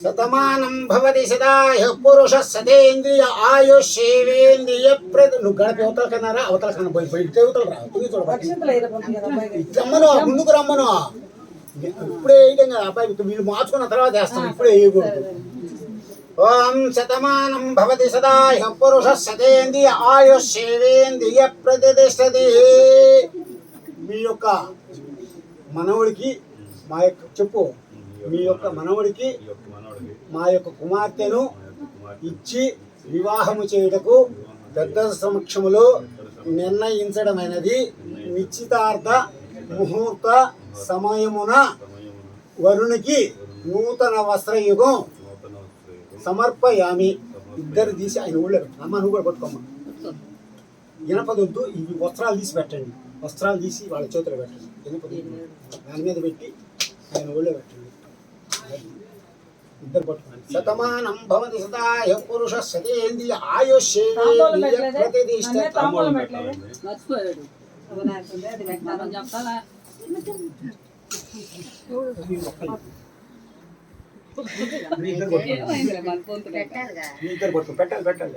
శతమానం భవతి సదాయ పురుష సతేంద్రియ ఆయుషేవేంద్రియ ప్రతి నువ్వు గడప అవతల కన్నారా? అవతల కన్నా పోయి బయట అవతల రా రమ్మను ముందుకు రమ్మను. ఇప్పుడే వేయడం కదా అబ్బాయి వీళ్ళు మార్చుకున్న తర్వాత వేస్తాం ఇప్పుడే వేయకూడదు. ఓం శతమానం భవతి సదాయ పురుష సతేంద్రియ ఆయుషేవేంద్రియ ప్రతిష్టతి మీ యొక్క మనవుడికి మా యొక్క చెప్పు. మీ యొక్క మనవుడికి మనవడికి మా యొక్క కుమార్తెను ఇచ్చి వివాహము చేయుటకు పెద్ద సమక్షములో నిర్ణయించడమైనది. నిశ్చితార్థ ముహూర్త సమయమున సమయమున వరునికి నూతన వస్త్రయుగం సమర్పయామి. ఇద్దరు తీసి ఆయన ఊళ్ళో పెట్టండి అమ్మ నువ్వు కూడా పట్టుకోమ్మ. ఇనపదొద్దు ఇవి వస్త్రాలు తీసి పెట్టండి. వస్త్రాలు తీసి వాళ్ళ చేతిలో పెట్టండి. ఇనపదొద్దు. దాని మీద పెట్టి ఆయన ఊళ్ళో పెట్టండి. శతమానం భవతి సదాయ పురుష సతేంద్రియ ఆయుష్యేంద్రియ అది పెట్టాలి. పెట్టాలి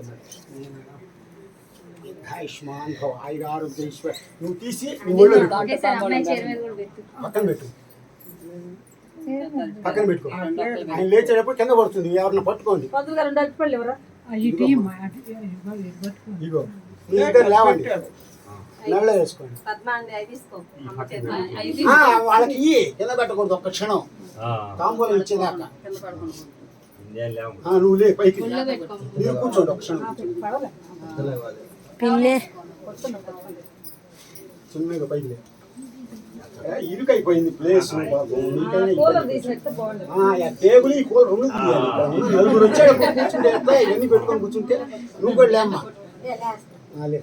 ఆయుష్మాన్ భవ ఆయుర ఆరోగ్య ఈశ్వర్ నువ్వు తీసి నీ ఊళ్ళో పెట్టు దాంట్లో అమ్మాయి తాంబూలం చీర మీద కూడా పెట్టు పక్కన పెట్టు పక్కన పెట్టుకో. ఆయన లేచేటప్పుడు కింద పడుతుంది ఎవరిని పట్టుకోండి. ఇగో మీ ఇద్దరు లేవండి. నల్ల వేసుకోండి. వాళ్ళకి ఇయ్యి కింద పెట్టకూడదు ఒక్క క్షణం. తాంబూలం ఇచ్చేదాకా. నువ్వు లే పైకి మీరు కూర్చోండి ఒక క్షణం. చిన్నగా పైకి ఇరుకైపోయింది ప్లేస్ టేబుల్ ఈ కూర రెండు నలుగురు వచ్చాడు కూర్చుంటే ఎట్లా ఇవన్నీ పెట్టుకొని కూర్చుంటే నువ్వు కూడా లేమ్మా. ఆ, లే.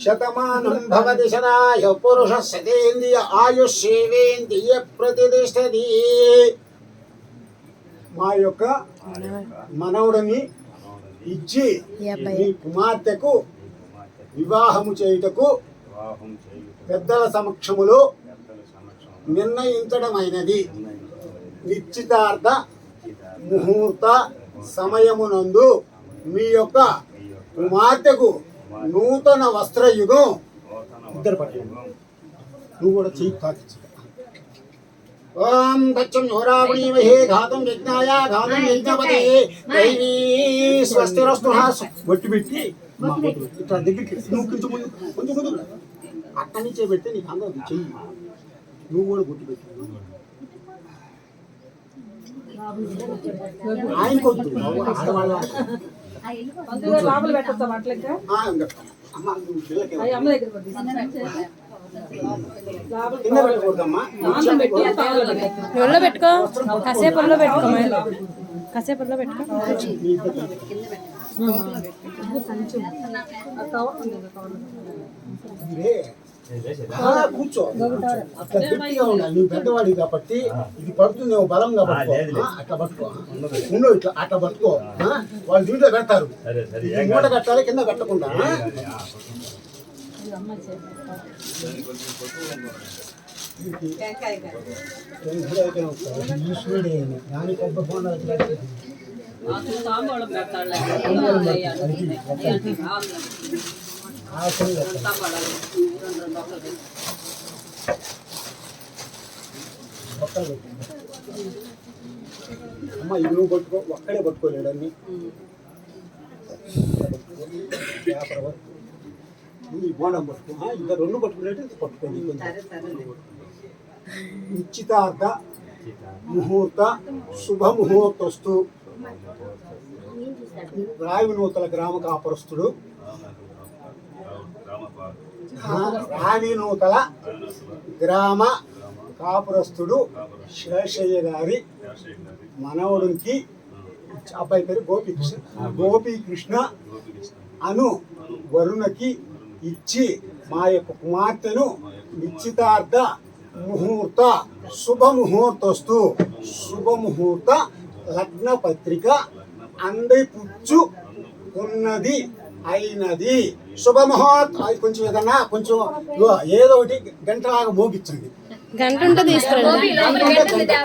శతమానం భవతి శదాయ పురుష సతేంద్రియ ఆయుష్యేవేంద్రియ ప్రతిష్టతి. మా యొక్క మనవుడిని ఇచ్చి కుమార్తెకు వివాహము చేయుటకు పెద్దల సమక్షములో నిర్ణయించడమైనది. నిశ్చితార్థ ముహూర్త సమయమునందు మీ యొక్క కుమార్తెకు నూతన వస్త్రయుగం ఇద్దరు. వస్త్రయుగం నువ్వు కూడా చెయ్యి తాకిచ్చు ఓం దచ్చం యోరావణీమహే ఘాతం యజ్ఞాయ ఘాతం యజ్ఞపతి దైవీ స్వస్తిరస్తు బొట్టు పెట్టి మా బొట్టు పెట్టి. ఇట్లా దగ్గరికి నువ్వు కొంచెం ముందు కొంచెం ముందు. అక్కడి నుంచే పెడితే నీకు అందదు చెయ్యి నువ్వు కూడా బొట్టు పెట్టి ఆయనకొద్దు ఆడవాళ్ళ పంతులు గారు లోపల పెట్టొచ్చా వంటలు ఇంకా ఆ, ఇంకా. అమ్మ నువ్వు పిల్లకి అవి అమ్మ దగ్గర ఒళ్ళో పెట్టుకో కాసేపు ఒళ్ళో పెట్టుకో? మరి. కాసేపు ఒళ్ళో పెట్టుకో కూర్చో. అట్లా గట్టిగా ఉండాలి. నువ్వు పెద్దవాడి కాబట్టి ఇది పడుతుంది బలంగా పట్టుకో అట్లా పట్టుకో. ఉండు ఇట్లా అట్లా పట్టుకో. వాళ్ళు దీంట్లో పెడతారు. మూట కట్టాలి కింద పెట్టకుండా. అమ్మ ఇవి పట్టుకో ఒక్కడే పట్టుకోలేడు అన్ని పేపర్ వర్క్. ఈ బోండం పట్టుకో. ఇంకా రెండు పట్టుకునేట్టు పట్టుకోండి. నిశ్చితార్థ ముహూర్త శుభ ముహూర్తస్తు రావినూతల గ్రామ కాపురస్తుడు. ఆ, రావినూతల గ్రామ కాపురస్తుడు శేషయ్య గారి మనవడికి అబ్బాయి పేరు గోపీకృష్ణ గోపికృష్ణ. అను వరుణకి ఇచ్చి మా యొక్క కుమార్తెను నిశ్చితార్థ ముహూర్త శుభ ముహూర్తస్తు శుభ ముహూర్త లగ్న పత్రిక అంది పుచ్చు ఉన్నది అయినది. శుభ ముహూర్త అది కొంచెం ఏదన్నా కొంచెం ఏదో ఒకటి గంటలాగా మోగించండి గంట ఉంటే